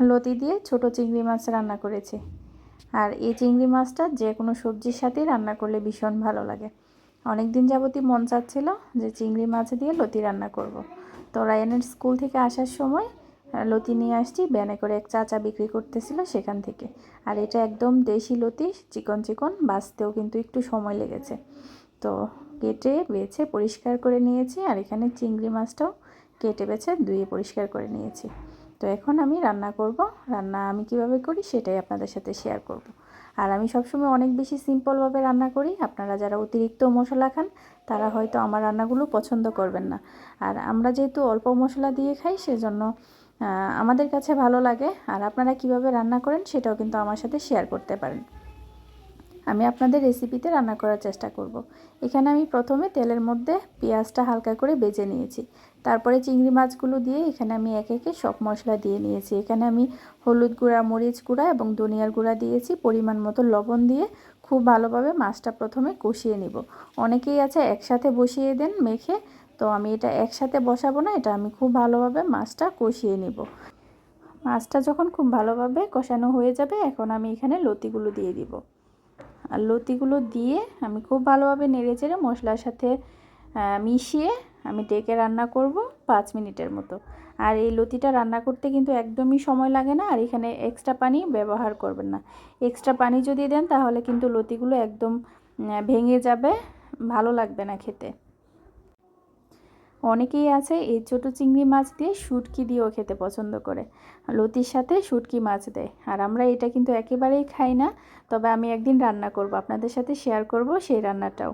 লতি দিয়ে ছোট চিংড়ি মাছ রান্না করেছি। আর এই চিংড়ি মাছটা যে কোনো সবজির সাথেই রান্না করলে ভীষণ ভালো লাগে। অনেক দিন যাবতই মন চাচ্ছিল যে চিংড়ি মাছ দিয়ে লতি রান্না করব। তো রায়ানের স্কুল থেকে আসার সময় লতি নিয়ে আসছি ব্যানে করে এক চাচা বিক্রি করতেছিল সেখান থেকে। আর এটা একদম দেশি লতি, চিকন চিকন, বাঁচতেও কিন্তু একটু সময় লেগেছে। তো কেটে, বেছে, পরিষ্কার করে নিয়েছি, আর এখানে চিংড়ি মাছটাও কেটে, বেছে ধুয়ে পরিষ্কার করে নিয়েছি। তো এখন আমি রান্না করব। রান্না আমি কীভাবে করি সেটাই আপনাদের সাথে শেয়ার করব। আর আমি সবসময় অনেক বেশি সিম্পলভাবে রান্না করি। আপনারা যারা অতিরিক্ত মশলা খান, তারা হয়তো আমার রান্নাগুলো পছন্দ করবেন না। আর আমরা যেহেতু অল্প মশলা দিয়ে খাই, সেজন্য আমাদের কাছে ভালো লাগে। আর আপনারা কীভাবে রান্না করেন, সেটাও কিন্তু আমার সাথে শেয়ার করতে পারেন। আমি আপনাদের রেসিপিতে রান্না করার চেষ্টা করব। এখানে আমি প্রথমে তেলের মধ্যে পেঁয়াজটা হালকা করে বেজে নিয়েছি। তারপরে চিংড়ি মাছগুলো দিয়ে এখানে আমি এক একে সব মশলা দিয়ে নিয়েছি। এখানে আমি হলুদ গুঁড়া, মরিচ গুঁড়া এবং ধনিয়ার গুঁড়া দিয়েছি। পরিমাণ মতো লবণ দিয়ে খুব ভালোভাবে মাছটা প্রথমে কষিয়ে নিব। অনেকেই আছে একসাথে বসিয়ে দেন মেখে, তো আমি এটা একসাথে বসাবো না, এটা আমি খুব ভালোভাবে মাছটা কষিয়ে নিব। মাছটা যখন খুব ভালোভাবে কষানো হয়ে যাবে, এখন আমি এখানে লতিগুলো দিয়ে দিব। আর লতিগুলো দিয়ে আমি খুব ভালোভাবে নেড়ে চেড়ে মশলার সাথে মিশিয়ে আমি ডেকে রান্না করব পাঁচ মিনিটের মতো। আর এই লতিটা রান্না করতে কিন্তু একদমই সময় লাগে না আর এখানে এক্সট্রা পানি ব্যবহার করবেন না। এক্সট্রা পানি যদি দেন তাহলে কিন্তু লতিগুলো একদম ভেঙে যাবে, ভালো লাগবে না খেতে। অনেকেই আছে এই ছোটো চিংড়ি মাছ দিয়ে শুটকি দিয়েও খেতে পছন্দ করে। লতির সাথে শুটকি মাছ দেয়। আর আমরা এটা কিন্তু একেবারেই খাই না, তবে আমি একদিন রান্না করব, আপনাদের সাথে শেয়ার করব সেই রান্নাটাও।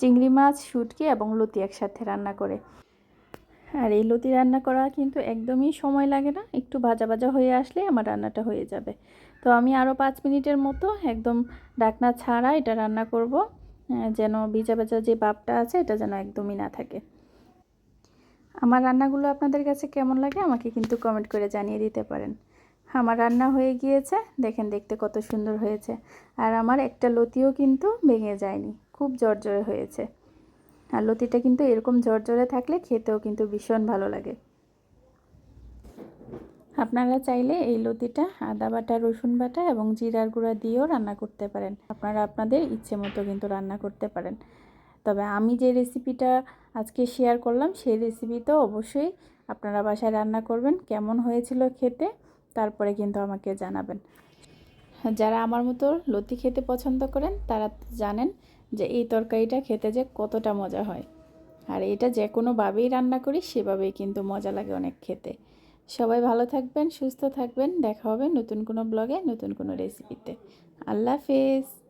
চিংড়ি মাছ, শুটকি এবং লতি একসাথে রান্না করে। আর এই লতি রান্না করা কিন্তু একদমই সময় লাগে না, একটু ভাজা ভাজা হয়ে আসলে আমার রান্নাটা হয়ে যাবে। তো আমি আরও পাঁচ মিনিটের মতো একদম ডাকনা ছাড়া এটা রান্না করব যেন ভিজা ভেজা যে ভাবটা আছে, এটা যেন একদমই না থাকে। আমার রান্নাগুলো আপনাদের কাছে কেমন লাগে আমাকে কিন্তু কমেন্ট করে জানিয়ে দিতে পারেন। আমার রান্না হয়ে গিয়েছে, দেখেন দেখতে কত সুন্দর হয়েছে। আর আমার একটা লতিও কিন্তু ভেঙে যায়নি, খুব জর্জরে হয়েছে। আর লতিটা কিন্তু এরকম জর্জরে থাকলে খেতেও কিন্তু ভীষণ ভালো লাগে। আপনারা চাইলে এই লতিটা আদা বাটা, রসুন বাটা এবং জিরার গুঁড়া দিয়েও রান্না করতে পারেন। আপনারা আপনাদের ইচ্ছে মতো কিন্তু রান্না করতে পারেন। তবে আমি যে রেসিপিটা আজকে শেয়ার করলাম, সেই রেসিপিটাও অবশ্যই আপনারা বাসায় রান্না করবেন, কেমন হয়েছিল খেতে তারপরে কিন্তু আমাকে জানাবেন। যারা আমার মতো লতি খেতে পছন্দ করেন, তারা জানেন যে এই তরকারিটা খেতে যে কতটা মজা হয়। আর এটা যে কোনোভাবেই রান্না করি, সেভাবেই কিন্তু মজা লাগে অনেক খেতে। সবাই ভালো থাকবেন, সুস্থ থাকবেন, দেখা হবে নতুন কোনো ব্লগে নতুন কোনো রেসিপিতে আল্লাহ হাফেজ।